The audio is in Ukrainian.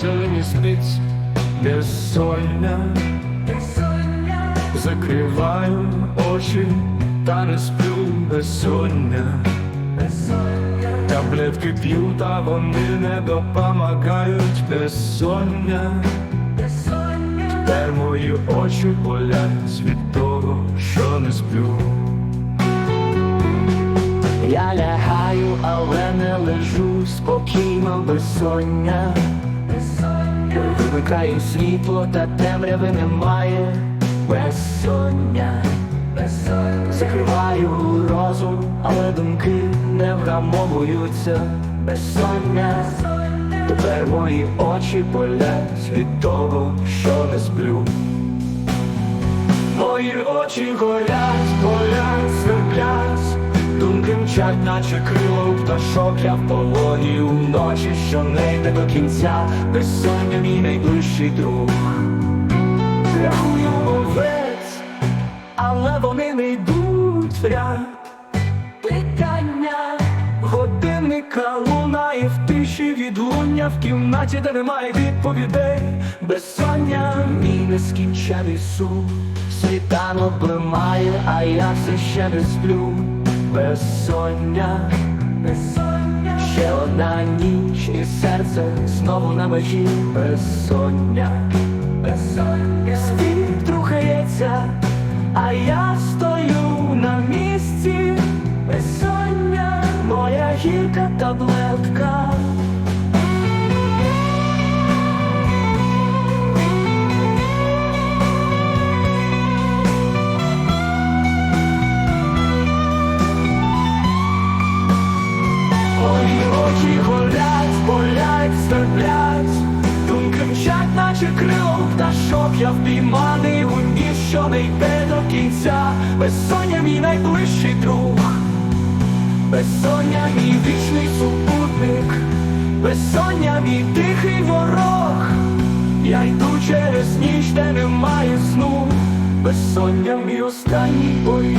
сьогодні спить безсоння, закриваю очі, та не сплю. Безсоння. Таблетки п'ю, та вони не допомагають безсоння. Тепер мої очі болять від того, що не сплю. Я лягаю, але не лежу. Спокійно безсоння. Вимикаю світло, та темряви немає безсоння. Закриваю розум, але думки не вгамовуються безсоння. Тепер мої очі болять від того, що не сплю. Мої очі горять, горять, сверблять Думки мчать, наче крило у пташок. Я в полоні уночі, що не йде до кінця. Безсоння мій найближчий друг. Рахую овець, але вони не йдуть в ряд. Питання годинника лунає в тиші відлуння В кімнаті, де немає відповідей. Безсоння, мій нескінчений сон Світанок блимає, а я все ще не сплю. Безсоння, безсоння Ще одна ніч і серце знову на межі. Безсоння, безсоння. Світ рухається, а я стою очі горять, болять, сверблять Думки мчать, наче крило пташок. Я впійманий у ніж, що не йде до кінця. Безсоння мій найближчий друг. Безсоння мій вічний супутник. Безсоння мій тихий ворог. Я йду через ніч, де немає сну. Безсоння мій останній бой